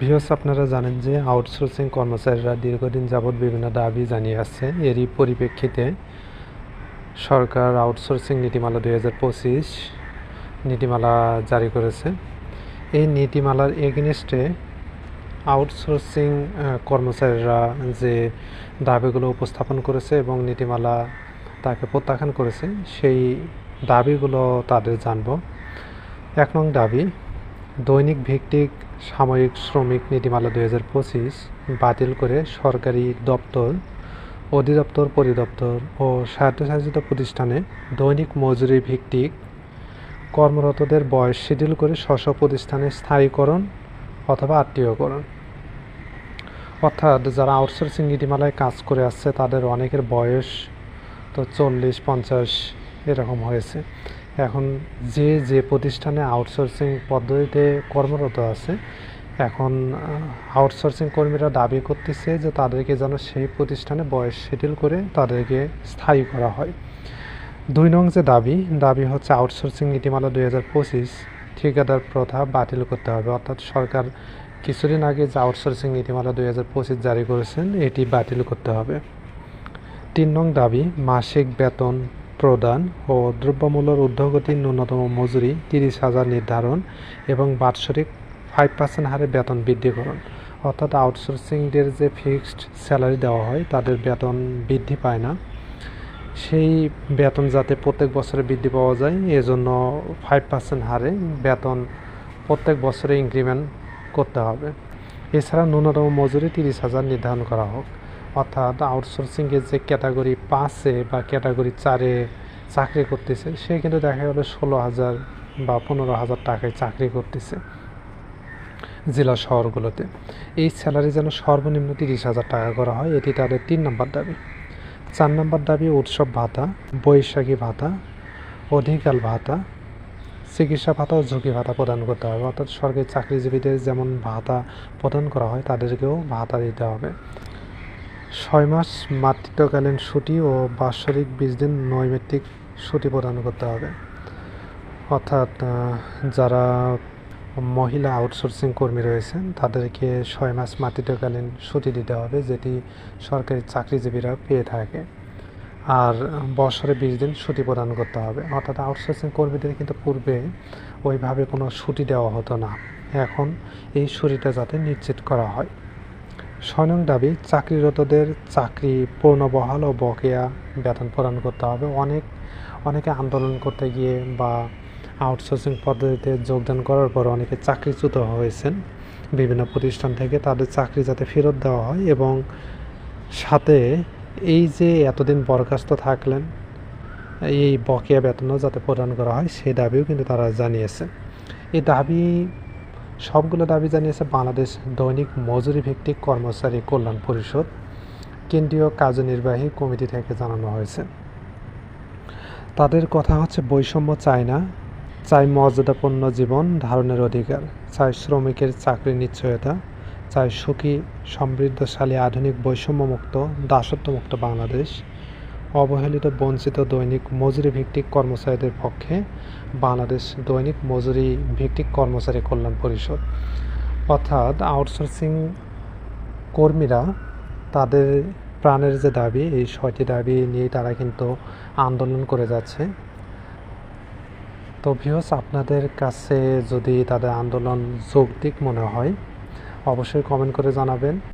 Views আপনারা জানেন যে আউটসোর্সিং কর্মচারীরা দীর্ঘদিন যাবৎ বিভিন্ন দাবি জানিয়ে আসছে। এরই পরিপ্রেক্ষিতে সরকার আউটসোর্সিং নীতিমালা দুই হাজার পঁচিশ নীতিমালা জারি করেছে। এই নীতিমালার এগেনস্টে আউটসোর্সিং কর্মচারীরা যে দাবিগুলো উপস্থাপন করেছে এবং নীতিমালা তাকে প্রত্যাখ্যান করেছে, সেই দাবিগুলো তাদের জানব। এক নং দাবি, দৈনিক ভিত্তিক সাময়িক শ্রমিক নীতিমালা দুই পঁচিশ বাতিল করে সরকারি দপ্তর, অধিদপ্তর, পরিদপ্তর ও স্বায়ত্তশাসিত প্রতিষ্ঠানে দৈনিক মজুরি ভিত্তিক কর্মরতদের বয়স শিথিল করে স্ব প্রতিষ্ঠানে স্থায়ীকরণ অথবা আত্মীয়করণ। অর্থাৎ যারা আউটসোর্সিং নীতিমালায় কাজ করে আসছে, তাদের অনেকের বয়স তো চল্লিশ, পঞ্চাশ এরকম হয়েছে। এখন যে যে প্রতিষ্ঠানে আউটসোর্সিং পদ্ধতিতে কর্মরত আছে, এখন আউটসোর্সিং কর্মীরা দাবি করতেছে যে তাদেরকে যেন সেই প্রতিষ্ঠানে বয়স শিথিল করে তাদেরকে স্থায়ী করা হয়। দুই নং যে দাবি দাবি হচ্ছে আউটসোর্সিং নীতিমালা দুই হাজার পঁচিশ ঠিকাদার প্রথা বাতিল করতে হবে। অর্থাৎ সরকার কিছুদিন আগে যে আউটসোর্সিং নীতিমালা দুই হাজার পঁচিশ জারি করেছেন, এটি বাতিল করতে হবে। তিন নং দাবি, মাসিক বেতন প্রদান ও দ্রব্যমূল্যের ঊর্ধ্বগতির ন্যূনতম মজুরি তিরিশ হাজার নির্ধারণ এবং বাৎসরিক ফাইভ পার্সেন্ট হারে বেতন বৃদ্ধিকরণ অর্থাৎ আউটসোর্সিংদের যে ফিক্সড স্যালারি দেওয়া হয়, তাদের বেতন বৃদ্ধি পায় না। সেই বেতন যাতে প্রত্যেক বছরে বৃদ্ধি পাওয়া যায়, এজন্য ফাইভ পার্সেন্ট হারে বেতন প্রত্যেক বছরে ইনক্রিমেন্ট করতে হবে। এছাড়া ন্যূনতম মজুরি তিরিশ হাজার নির্ধারণ করা হোক। অর্থাৎ আউটসোর্সিংয়ের যে ক্যাটাগরি পাঁচে বা ক্যাটাগরি চারে চাকরি করতেছে, সে কিন্তু দেখা গেলো ষোলো হাজার বা পনেরো হাজার টাকায় চাকরি করতেছে জেলা শহরগুলোতে। এই স্যালারি যেন সর্বনিম্ন তিরিশ হাজার টাকা করা হয়, এটি তাদের তিন নম্বর দাবি। চার নম্বর দাবি, উৎসব ভাতা, বৈশাখী ভাতা, অধিকাল ভাতা, চিকিৎসা ভাতা ও ঝুঁকি ভাতা প্রদান করতে হবে। অর্থাৎ সরকারি চাকরিজীবীদের যেমন ভাতা প্রদান করা হয়, তাদেরকেও ভাতা দিতে হবে। ছয় মাস মাতৃত্বকালীন ছুটি ও বাৎসরিক বিশ দিন নৈমিত্তিক ছুটি প্রদান করতে হবে। অর্থাৎ যারা মহিলা আউটসোর্সিং কর্মী রয়েছেন, তাদেরকে ছয় মাস মাতৃত্বকালীন ছুটি দিতে হবে, যেটি সরকারি চাকরিজীবীরা পেয়ে থাকে। আর বছরে বিশ দিন ছুটি প্রদান করতে হবে। অর্থাৎ আউটসোর্সিং কর্মীদের কিন্তু পূর্বে ওইভাবে কোনো ছুটি দেওয়া হতো না। এখন এই ছুটিটা যাতে নিশ্চিত করা হয়। নং দাবি, চাকরিরতদের চাকরি, পূর্ণবহাল ও বকেয়া বেতন প্রদান করতে হবে। অনেক, অনেকে আন্দোলন করতে গিয়ে বা আউটসোর্সিং পদ্ধতিতে যোগদান করার পর অনেকে চাকরিচ্যুত হয়েছেন। বিভিন্ন প্রতিষ্ঠান থেকে তাদের চাকরি যাতে ফেরত দেওয়া হয় এবং সাথে এই যে এতদিন বরখাস্ত থাকলেন, এই বকেয়া বেতনও যাতে প্রদান করা হয় সেই দাবিও কিন্তু তারা জানিয়েছে। এই দাবি সবগুলো দাবি জানিয়েছে বাংলাদেশ দৈনিক মজুরি ভিত্তিক কর্মচারী কল্যাণ পরিষদ। কেন্দ্রীয় কার্যনির্বাহী কমিটি থেকে জানানো হয়েছে। তাদের কথা হচ্ছে বৈষম্য চায় না চাই মর্যাদাপূর্ণ জীবন ধারণের অধিকার চাই শ্রমিকের চাকরির নিশ্চয়তা চাই সুখী, সমৃদ্ধশালী, আধুনিক বৈষম্যমুক্ত, দাসত্বমুক্ত বাংলাদেশ। অবহেলিত বঞ্চিত দৈনিক মজুরি ভিত্তিক কর্মচারীদের পক্ষে বাংলাদেশ দৈনিক মজুরি ভিত্তিক কর্মচারী কল্যাণ পরিষদ। অর্থাৎ আউটসোর্সিং কর্মীরা তাদের প্রাণের যে দাবি, এই ছয়টি দাবি নিয়ে তারা কিন্তু আন্দোলন করে যাচ্ছে। তো ভিউস আপনাদের কাছে যদি তাদের আন্দোলন যৌক্তিক মনে হয়, অবশ্যই কমেন্ট করে জানাবেন।